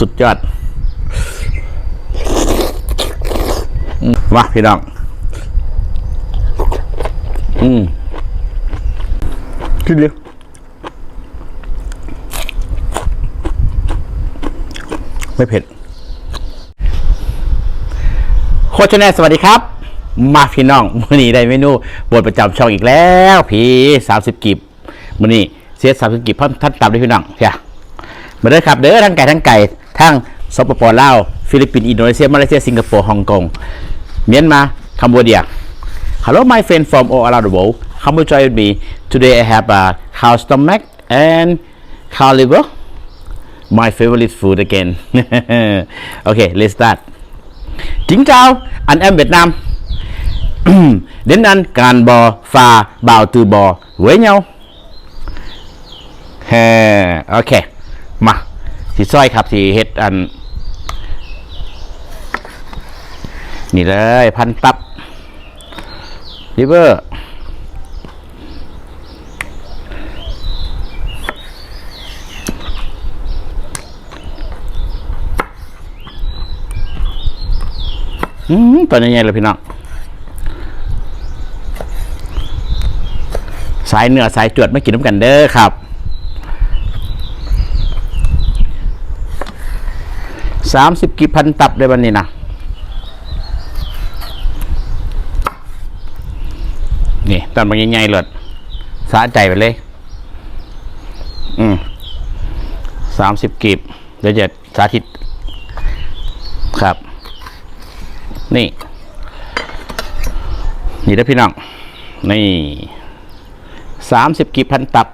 สุดยอดอืมมาพี่น้อง อืมขึ้นเร็วไม่เผ็ด โคชแนลสวัสดีครับ มาพี่น้องมื่อนี้ได้เมนูบทประจำช่องอีกแล้วผีสามสิบกิบมื่อนี้เสียสามสิบกิบเพิ่มท่านตับด้วยพี่น้องเฮียมาเด้อครับ เด้อทั้งไก่ทั้งไก่ ทั้งสปปลาว ฟิลิปปินส์อินโดนีเซีย มาเลเซีย สิงคโปร์ ฮ่องกง เมียนมา คัมโบเดีย Hello my friend from all around the world come to join me today I have a cow stomach and cow liver my favorite food again okay let's start Kính chào, anh em Việt Nam Đến ăn càn bò và bào từ bò với nhau เฮ้ โอเคมาสีซอยครับสีเฮ็ดอัน นี่เลย พันตับลิเวอร์อืมตัวนี้ใหญ่เลยพี่น้องสายเนื้อสายจวดไม่กินน้ำกันเด้อครับ สามสิบกี่พันตับได้บันนี้นะนี่ตอนมันใหญ่ๆเลยสะใจไปเลย อืมสามสิบกีบเดี๋ยวจะสาธิต ครับ นี่ นี่ได้อพี่น้อง นี่สามสิบกีบพันตับ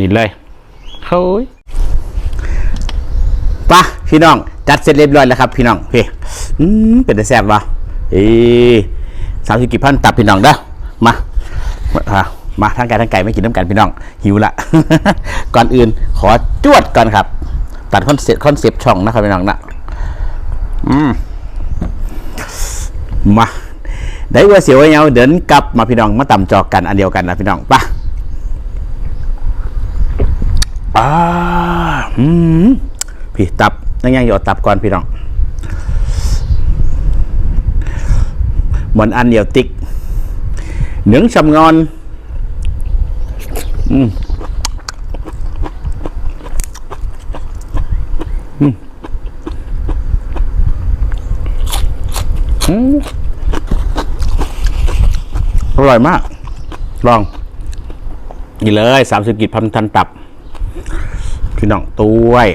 นี่เลย เฮ้ยปะพี่น้อง จัดเสร็จเรียบร้อยแล้วครับ พี่น้องเฮ้ยอืมเป็นแต่แซ่บวะเอ้สามสิบกีบพันตับพี่น้องเด้อมามาทั้งไก่ทั้งไก่ไม่กินน้ำกันพี่น้อง หิวละ ก่อนอื่นขอจวดก่อนครับ ตัดคอนเซ็ปต์คอนเซ็ปต์ช่องนะครับพี่น้องนะอืมมาได้ว่าเสียวเงาเดินกลับมาพี่น้องมาต่ำจอกกันอันเดียวกันนะพี่น้องปะ อ่าอืมพี่ตับนั่งยังอยู่เอาตับก่อนพี่น้องเหมือนอันเดียวติ๊กเหนึ่งชำงอนอืมอร่อยมาก ลอง นี่เลยสามสิบกิจพันทันตับ พี่น้องต้วย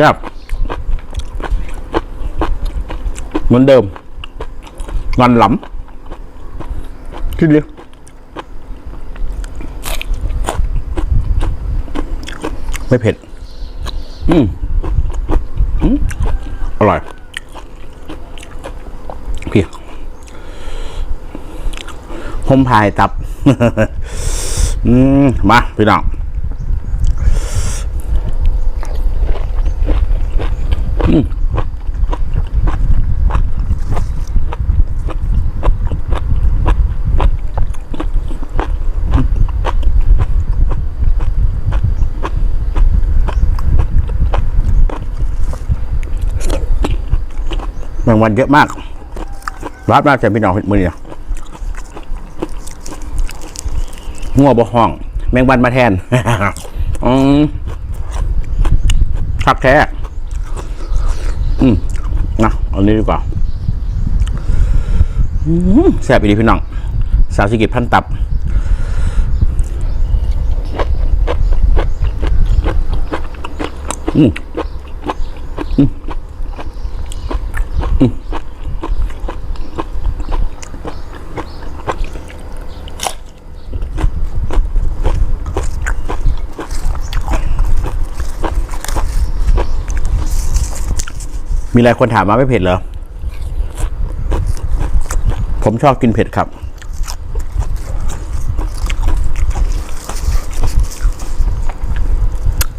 ครับเหมือนเดิมมันหลำที่เดียไม่เผ็ด อืมอืมอร่อยพี่ หมพายตับ อืมมาพี่น้องอืมแมงวันเยอะมากรัดมากจะพี่น้องมือเนี่ย งัวบ่ห้อง แมงวันมาแทนอืมทักแท้อืมนะเอานี้ดีกว่าแซ่บอีดีพี่น้อง สาวสิกิจพันตับ มีหลายคนถามมาไม่เผ็ดเหรอ ผมชอบกินเผ็ดครับ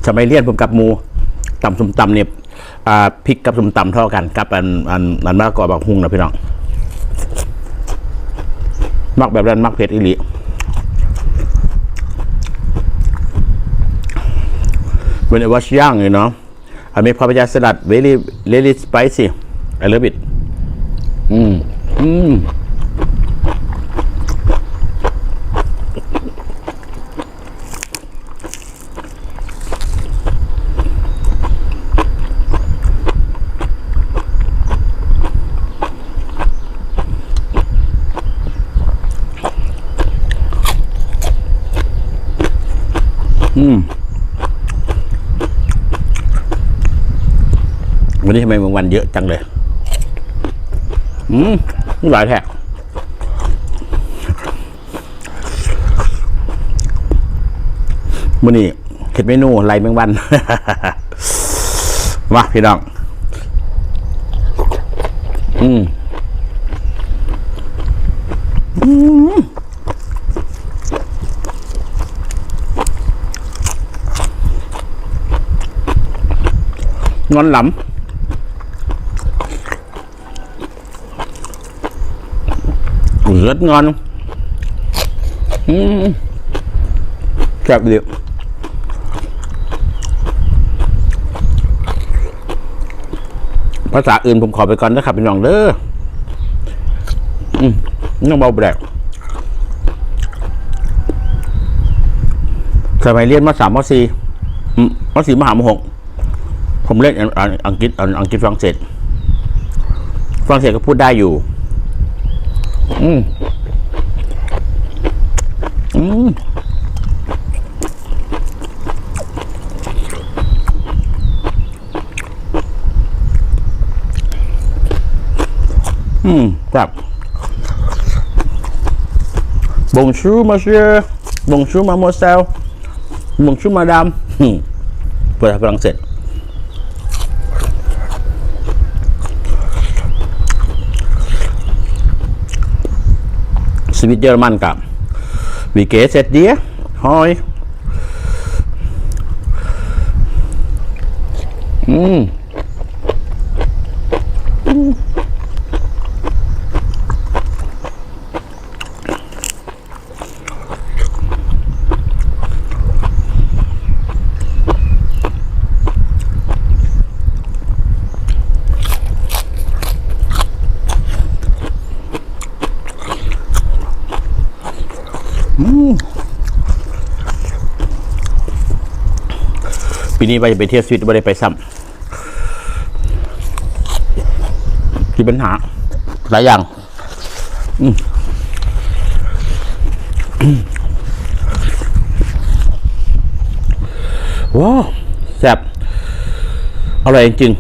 สมัยเรียนผมกับหมูตำสมตำเนี่ยพริกกับส้มตำเท่ากันกับอันอันอันมะละกอบางฮุงนะพี่น้อง มักแบบนั้นมักเผ็ดอีหลี When I was young you know I make papaya salad very very spicy I love it อืมอืม วันนี้ทำไมมันวันเยอะจังเลย อืมนี่หลายแท้มื่อนี้เห็ดเมนูไรแมงวัน มาพี่น้อง อืมอืมงอนหลำ rất ngon uhm. Chẹp điệu ภาษาอื่นผมขอไปก่อนนะครับพี่น้องเด้ออืมน้องเบาแบกสมัยเรียนมาสามมสี่มสี่มหามหกผมเล่นอังอังอังกฤษอังอังกฤษฝรั่งเศสฝรั่งเศสก็พูดได้อยู่ อืมอืมอืมครับบงชูมาเชียบงชูมาโมเซลบงชูมาดามเพื่อฝรั่งเศส สวิตเยอรมันกับวีเกเซตเดียฮอย อืม ปีนี้ไปไปเที่ยวสวิตไม่ได้ไปซ้ำที่ปัญหา หลายอย่าง อืมว้าวแซ่บอร่อยจริง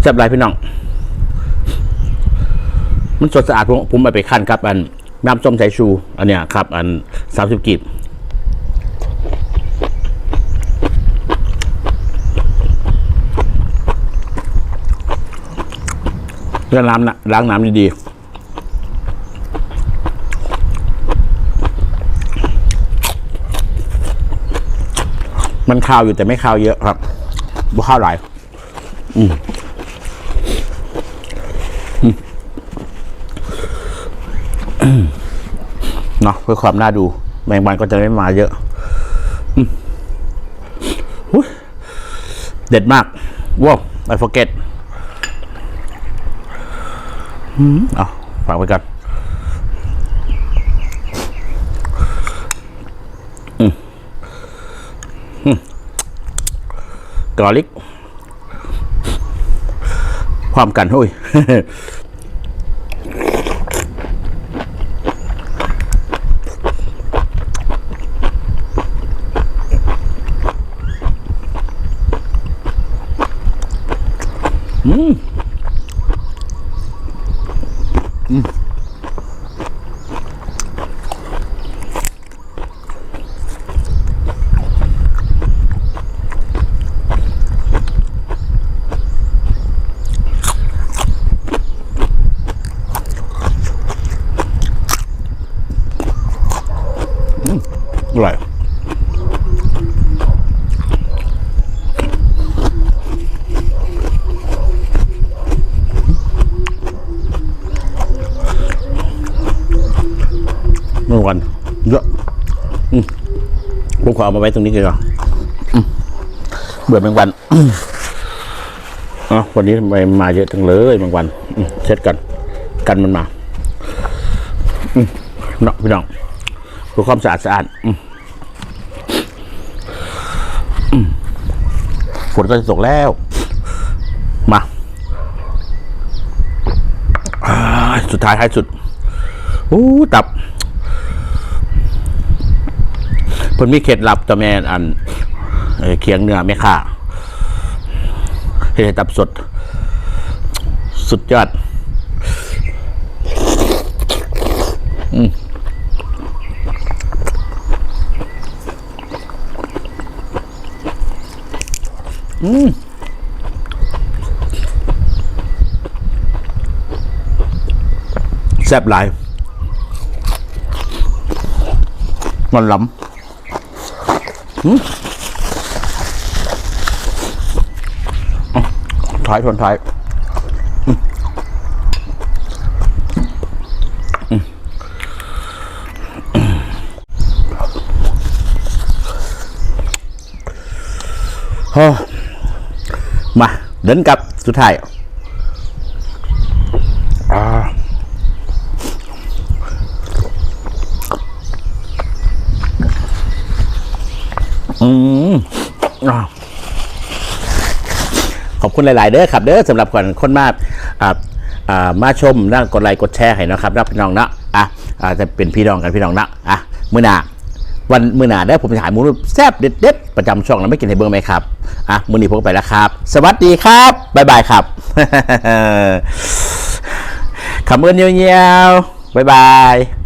แซ่บหลายพี่น้อง มันสดสะอาดผมผมไปไปขั้นครับ อันน้ำส้มสายชู อันเนี้ยครับ อันสามสิบกีบ ล้างน้ำนะล้างน้ำดีๆ มันข้าวอยู่แต่ไม่ข้าวเยอะครับบ่ข้าวหลายอืมอืมเนาะเพื่อความน่าดู แมงวันก็จะไม่มาเยอะอืมเด็ดมากว้าว I forget อาฝากไว้กันอืมอืมกอลิก ความกันหุ้ยอร่ อย มื่อวันเยอะอืมผมขอเอามาไว้ตรงนี้ก่อนเบื่อแมงวันอ๋อวันนี้ทำไมมาเยอะจังเลยแมงวันเช็ดกัน กันมันมาเนาะพี่น้องเพื่อความสะอาดสะอาดอืมอืมฝนก็จะตกแล้วมาอ่าสุดท้ายท้ายสุดอู้ตับเพิ่นมีเคล็ดลับตัวแม่อันเอเคียงเนื้อไม่ค่าเฮ็ดให้ตับสด สุดยอดอืมแซ่บหลายมันล้ำ หืมอะท้ายทนท้ายมอืมโอ้มาเดินกับสุดท้ายอ่า อืมอ่าขอบ คุณหลาย ๆ เด้อครับ เด้อสำหรับคนคนมาอ่าอ่ามาชมนะกดไลค์กดแชร์ให้นะครับรับพี่น้องนะอะอ่าจะเป็นพี่น้องกันพี่น้องนะอะมื้อหน้าวันมื้อหน้าได้ผมจะถ่ายมูรูปแซ่บเด็ดๆประจำช่องแล้วไม่กินให้เบิ่งไหมครับอะมื้อนี้ผมก็ไปแล้วครับ สวัสดีครับบ๊ายบายครับขำเงินเยียวๆบ๊ายบาย